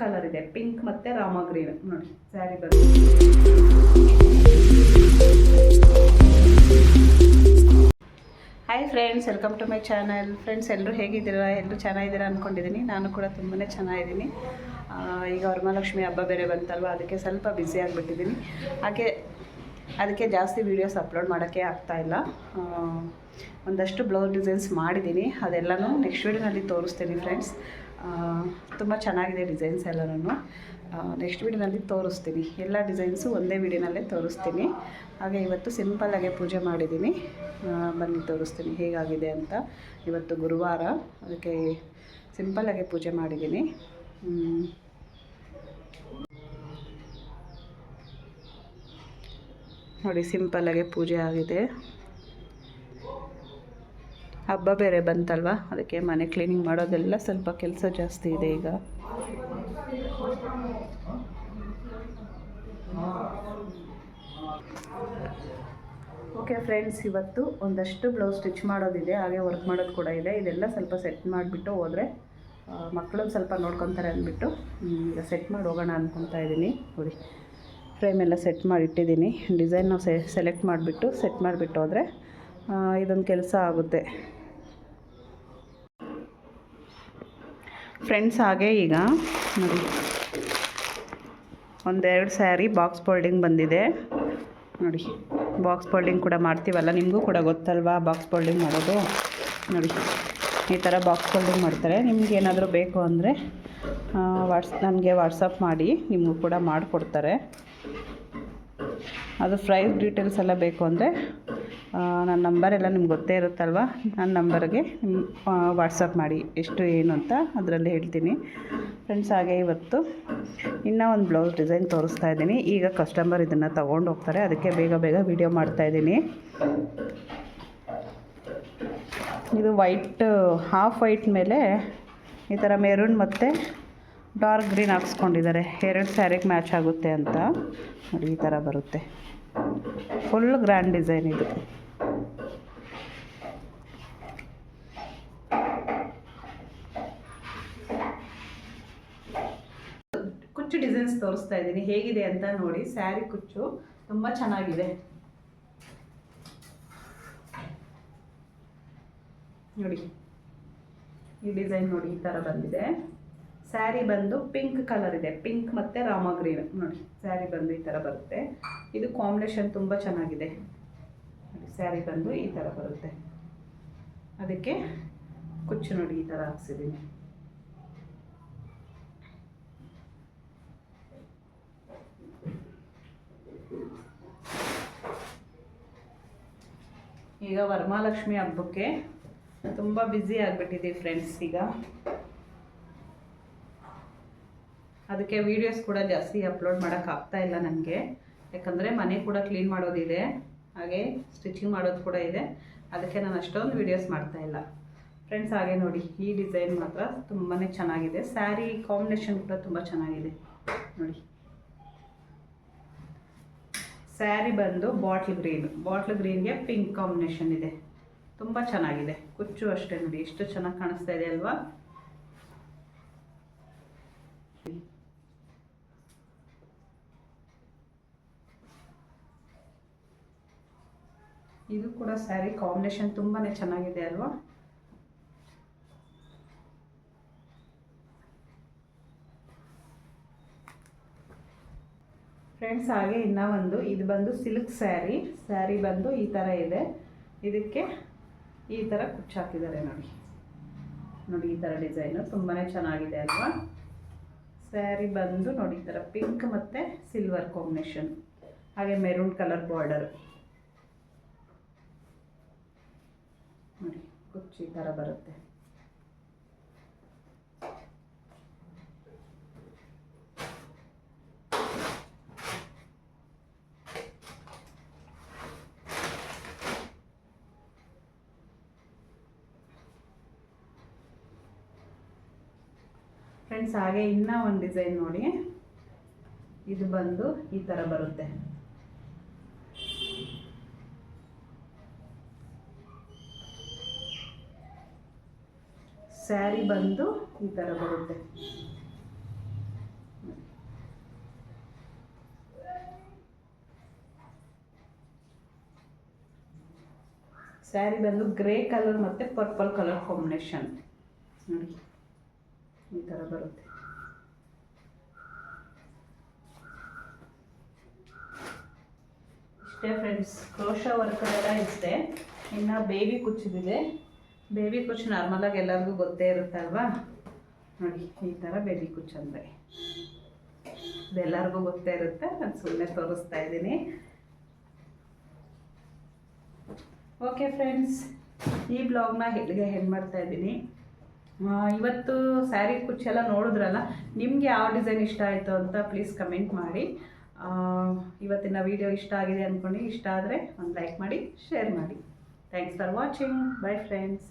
Colour ಇದೆ. Pink ಮತ್ತು Rama green ನೋಡಿ ಸ್ಯಾರಿ ಬಂದು. Hi friends welcome to my channel friends ಎಲ್ಲರೂ ಹೇಗಿದ್ದೀರಾ? ಎಲ್ಲರೂ ಚೆನ್ನಾಗಿದ್ದೀರಾ ಅಂದ್ಕೊಂಡಿದ್ದೀನಿ ನಾನು ಕೂಡ ತುಂಬಾ ಚೆನ್ನಾಗಿದ್ದೀನಿ. ಈಗ ವರಮಹಾಲಕ್ಷ್ಮಿ ಹಬ್ಬ ಬೇರೆ ಬಂತಲ್ವ? ಅದಕ್ಕೆ ಸ್ವಲ್ಪ ಬ್ಯುಸಿ ಆಗಿಬಿಟ್ಟಿದ್ದೀನಿ. ಹಾಗೆ ಅದಕ್ಕೆ ಜಾಸ್ತಿ ವೀಡಿಯೋಸ್ ಅಪ್ಲೋಡ್ ಮಾಡೋಕ್ಕೆ ಆಗ್ತಾಯಿಲ್ಲ ಒಂದಷ್ಟು ಬ್ಲೌಸ್ ಡಿಸೈನ್ಸ್ ಮಾಡಿದ್ದೀನಿ. ಅದೆಲ್ಲನೂ ನೆಕ್ಸ್ಟ್ ವೀಡಿಯೋನಲ್ಲಿ ತೋರಿಸ್ತೀನಿ ಫ್ರೆಂಡ್ಸ್ ತುಂಬ ಚೆನ್ನಾಗಿದೆ ಡಿಸೈನ್ಸ್ ಎಲ್ಲರೂ ನೆಕ್ಸ್ಟ್ ವೀಡಿಯೋನಲ್ಲಿ ತೋರಿಸ್ತೀನಿ. ಎಲ್ಲ ಡಿಸೈನ್ಸು ಒಂದೇ ವೀಡಿಯೋನಲ್ಲೇ ತೋರಿಸ್ತೀನಿ. ಹಾಗೆ ಇವತ್ತು ಸಿಂಪಲ್ಲಾಗೆ ಪೂಜೆ ಮಾಡಿದ್ದೀನಿ. ಬನ್ನಿ ತೋರಿಸ್ತೀನಿ ಹೇಗಾಗಿದೆ ಅಂತ. ಇವತ್ತು ಗುರುವಾರ, ಅದಕ್ಕೆ ಸಿಂಪಲ್ಲಾಗೆ ಪೂಜೆ ಮಾಡಿದ್ದೀನಿ. ನೋಡಿ ಸಿಂಪಲ್ಲಾಗೆ ಪೂಜೆ ಆಗಿದೆ. ಹಬ್ಬ ಬೇರೆ ಬಂತಲ್ವ? ಅದಕ್ಕೆ ಮನೆ ಕ್ಲೀನಿಂಗ್ ಮಾಡೋದೆಲ್ಲ ಸ್ವಲ್ಪ ಕೆಲಸ ಜಾಸ್ತಿ ಇದೆ ಈಗ. ಓಕೆ ಫ್ರೆಂಡ್ಸ್ ಇವತ್ತು ಒಂದಷ್ಟು ಬ್ಲೌಸ್ ಸ್ಟಿಚ್ ಮಾಡೋದಿದೆ. ಹಾಗೆ ವರ್ಕ್ ಮಾಡೋದು ಕೂಡ ಇದೆ. ಇದೆಲ್ಲ ಸ್ವಲ್ಪ ಸೆಟ್ ಮಾಡಿಬಿಟ್ಟು ಹೋದರೆ ಮಕ್ಕಳು ಸ್ವಲ್ಪ ನೋಡ್ಕೊತಾರೆ ಅಂದ್ಬಿಟ್ಟು ಈಗ ಸೆಟ್ ಮಾಡಿ ಹೋಗೋಣ ಅಂದ್ಕೊತಾ ಇದ್ದೀನಿ. ನೋಡಿ ಫ್ರೇಮ್ ಎಲ್ಲ ಸೆಟ್ ಮಾಡಿ ಇಟ್ಟಿದ್ದೀನಿ. ಡಿಸೈನ್ ನಾವು ಸೆಲೆಕ್ಟ್ ಮಾಡಿಬಿಟ್ಟು ಸೆಟ್ ಮಾಡಿಬಿಟ್ಟು ಹೋದರೆ ಇದೊಂದು ಕೆಲಸ ಆಗುತ್ತೆ. ಫ್ರೆಂಡ್ಸ್ ಹಾಗೆ ಈಗ ನೋಡಿ. ಒಂದೆರಡು ಸ್ಯಾರಿ ಬಾಕ್ಸ್ ಫೋಲ್ಡಿಂಗ್ ಬಂದಿದೆ. ನೋಡಿ, ಬಾಕ್ಸ್ ಫೋಲ್ಡಿಂಗ್ ಕೂಡ ಮಾಡ್ತೀವಲ್ಲ, ನಿಮಗೂ ಕೂಡ ಗೊತ್ತಲ್ವಾ ಬಾಕ್ಸ್ ಫೋಲ್ಡಿಂಗ್ ಮಾಡೋದು? ನೋಡಿ, ಈ ಥರ ಬಾಕ್ಸ್ ಫೋಲ್ಡಿಂಗ್ ಮಾಡ್ತಾರೆ. ನಿಮ್ಗೆ ಏನಾದರೂ ಬೇಕು ಅಂದರೆ ವಾಟ್ಸ್, ನನಗೆ ವಾಟ್ಸಪ್ ಮಾಡಿ, ನಿಮಗೂ ಕೂಡ ಮಾಡಿಕೊಡ್ತಾರೆ. ಅದು ಪ್ರೈಸ್ ಡೀಟೇಲ್ಸ್ ಎಲ್ಲ ಬೇಕು ಅಂದರೆ ನನ್ನ ನಂಬರ್ ಎಲ್ಲ ನಿಮ್ಗೆ ಗೊತ್ತೇ ಇರುತ್ತಲ್ವ? ನನ್ನ ನಂಬರ್ಗೆ ವಾಟ್ಸಪ್ ಮಾಡಿ. ಎಷ್ಟು, ಏನು ಅಂತ ಅದರಲ್ಲಿ ಹೇಳ್ತೀನಿ. ಫ್ರೆಂಡ್ಸ್ ಹಾಗೆ ಇವತ್ತು ಇನ್ನೂ ಒಂದು ಬ್ಲೌಸ್ ಡಿಸೈನ್ ತೋರಿಸ್ತಾ ಇದ್ದೀನಿ. ಈಗ ಕಸ್ಟಮರ್ ಇದನ್ನು ತೊಗೊಂಡು ಹೋಗ್ತಾರೆ. ಅದಕ್ಕೆ ಬೇಗ ಬೇಗ ವಿಡಿಯೋ ಮಾಡ್ತಾಯಿದ್ದೀನಿ ಇದು ವೈಟ್ ಹಾಫ್ ವೈಟ್ ಮೇಲೆ ಈ ಥರ ಮೆರೂನ್ ಮತ್ತು ಡಾರ್ಕ್ ಗ್ರೀನ್ ಹಾಕ್ಸ್ಕೊಂಡಿದ್ದಾರೆ. ಎರಡು ಸ್ಯಾರಿಗೆ ಮ್ಯಾಚ್ ಆಗುತ್ತೆ ಅಂತ. ನೋಡಿ, ಈ ಥರ ಬರುತ್ತೆ. ಫುಲ್ ಗ್ರ್ಯಾಂಡ್ ಡಿಸೈನ್ ಇದು ಕುಚ್ಚು ಡಿಸೈನ್ಸ್ ತೋರಿಸ್ತಾ ಇದ್ದೀನಿ. ಹೇಗಿದೆ ಅಂತ ನೋಡಿ. ಸ್ಯಾರಿ ಕುಚ್ಚು ತುಂಬ ಚೆನ್ನಾಗಿದೆ. ನೋಡಿ. ಈ ಡಿಸೈನ್ ನೋಡಿ, ಈ ಥರ ಬಂದಿದೆ. ಸ್ಯಾರಿ ಬಂದು ಪಿಂಕ್ ಕಲರ್ ಇದೆ. ಪಿಂಕ್ ಮತ್ತು ರಾಮ ಗ್ರೀನ್. ನೋಡಿ, ಸ್ಯಾರಿ ಬಂದು ಈ ಥರ ಬರುತ್ತೆ. ಇದು ಕಾಂಬಿನೇಷನ್ ತುಂಬ ಚೆನ್ನಾಗಿದೆ. ಸ್ಯಾರಿ ಬಂದು ಈ ಥರ ಬರುತ್ತೆ. ಅದಕ್ಕೆ ಕುಚ್ಚು ನೋಡಿ, ಈ ಥರ ಹಾಕ್ಸಿದ್ದೀನಿ. ಈಗ ವರಮಹಾಲಕ್ಷ್ಮಿ ಹಬ್ಬಕ್ಕೆ ತುಂಬ ಬ್ಯುಸಿ ಆಗಿಬಿಟ್ಟಿದೆ ಫ್ರೆಂಡ್ಸ್ ಈಗ. ಅದಕ್ಕೆ ವೀಡಿಯೋಸ್ ಕೂಡ ಜಾಸ್ತಿ ಅಪ್ಲೋಡ್ ಮಾಡೋಕ್ಕಾಗ್ತಾ ಇಲ್ಲ ನನಗೆ. ಯಾಕಂದರೆ ಮನೆ ಕೂಡ ಕ್ಲೀನ್ ಮಾಡೋದಿದೆ. ಹಾಗೆ ಸ್ಟಿಚಿಂಗ್ ಮಾಡೋದು ಕೂಡ ಇದೆ. ಅದಕ್ಕೆ ನಾನು ಅಷ್ಟೊಂದು ವೀಡಿಯೋಸ್ ಮಾಡ್ತಾ ಇಲ್ಲ. ಫ್ರೆಂಡ್ಸ್ ಹಾಗೆ ನೋಡಿ, ಈ ಡಿಸೈನ್ ಮಾತ್ರ ತುಂಬಾ ಚೆನ್ನಾಗಿದೆ. ಸ್ಯಾರಿ ಕಾಂಬಿನೇಷನ್ ಕೂಡ ತುಂಬ ಚೆನ್ನಾಗಿದೆ. ನೋಡಿ. ಸ್ಯಾರಿ ಬಂದು ಬಾಟ್ಲ್ ಗ್ರೀನ್. ಬಾಟ್ಲ್ ಗ್ರೀನ್ಗೆ ಪಿಂಕ್ ಕಾಂಬಿನೇಷನ್ ಇದೆ. ತುಂಬ ಚೆನ್ನಾಗಿದೆ. ಕುಚ್ಚು ಅಷ್ಟೇ ನೋಡಿ, ಎಷ್ಟು ಚೆನ್ನಾಗಿ ಕಾಣಿಸ್ತಾ ಇದೆ ಅಲ್ವಾ? ಇದು ಕೂಡ ಸ್ಯಾರಿ ಕಾಂಬಿನೇಷನ್ ತುಂಬಾ ಚೆನ್ನಾಗಿದೆ ಅಲ್ವಾ? ಫ್ರೆಂಡ್ಸ್ ಹಾಗೆ ಇನ್ನೂ ಒಂದು, ಇದು ಬಂದು ಸಿಲ್ಕ್ ಸ್ಯಾರಿ ಸ್ಯಾರಿ ಬಂದು ಈ ಥರ ಇದೆ. ಇದಕ್ಕೆ ಈ ಥರ ಕುಚ್ಚು ಹಾಕಿದ್ದಾರೆ ನೋಡಿ. ನೋಡಿ ಈ ಥರ ಡಿಸೈನು ತುಂಬಾ ಚೆನ್ನಾಗಿದೆ ಅಲ್ವಾ? ಸ್ಯಾರಿ ಬಂದು ನೋಡಿ ಈ ಥರ ಪಿಂಕ್ ಮತ್ತು ಸಿಲ್ವರ್ ಕಾಂಬಿನೇಷನ್ ಹಾಗೆ ಮೆರೂನ್ ಕಲರ್ ಬಾರ್ಡರ್ ನೋಡಿ, ಕುಚ್ಚು ಈ ಥರ ಬರುತ್ತೆ. ಫ್ರೆಂಡ್ಸ್ ಹಾಗೆ ಇನ್ನೂ ಒಂದು ಡಿಸೈನ್ ನೋಡಿ. ಇದು ಬಂದು ಈ ಥರ ಬರುತ್ತೆ. ಸ್ಯಾರಿ ಬಂದು ಈ ಥರ ಬರುತ್ತೆ. ಸ್ಯಾರಿ ಬಂದು ಗ್ರೇ ಕಲರ್ ಮತ್ತು ಪರ್ಪಲ್ ಕಲರ್ ಕಾಂಬಿನೇಷನ್ ನೋಡಿ. ಈ ಥರ ಬರುತ್ತೆ. ಇಷ್ಟೇ ಫ್ರೆಂಡ್ಸ್ ಕ್ರೋಶ ವರ್ಕ್ ಎಲ್ಲ ಇಷ್ಟೇ. ಇನ್ನು ಬೇಬಿ ಕುಚ್ಚಿದಿದೆ ಬೇಬಿ ಕುಚ್ಚು ನಾರ್ಮಲಾಗಿ ಎಲ್ಲರಿಗೂ ಗೊತ್ತೇ ಇರುತ್ತಲ್ವಾ ನೋಡಿ, ಈ ಥರ ಬೇಬಿ ಕುಚ್ಚು ಅಂದರೆ. ಇದೆಲ್ಲರಿಗೂ ಗೊತ್ತೇ ಇರುತ್ತೆ, ನಾನು ಸುಮ್ಮನೆ ತೋರಿಸ್ತಾ ಇದ್ದೀನಿ. ಓಕೆ ಫ್ರೆಂಡ್ಸ್ ಈ ಬ್ಲಾಗ್ನ ಹೆಡ್ಗೆ ಹೆಣ್ಣು ಮಾಡ್ತಾ ಇದ್ದೀನಿ. ಇವತ್ತು ಸ್ಯಾರಿ ಕುಚ್ಚೆಲ್ಲ ನೋಡಿದ್ರಲ್ಲ, ನಿಮಗೆ ಯಾವ ಡಿಸೈನ್ ಇಷ್ಟ ಆಯಿತು ಅಂತ ಪ್ಲೀಸ್ ಕಮೆಂಟ್ ಮಾಡಿ. ಇವತ್ತಿನ ವಿಡಿಯೋ ಇಷ್ಟ ಆಗಿದೆ ಅಂದ್ಕೊಂಡು ಇಷ್ಟ ಆದರೆ ಒಂದು ಲೈಕ್ ಮಾಡಿ ಶೇರ್ ಮಾಡಿ. Thanks for watching bye friends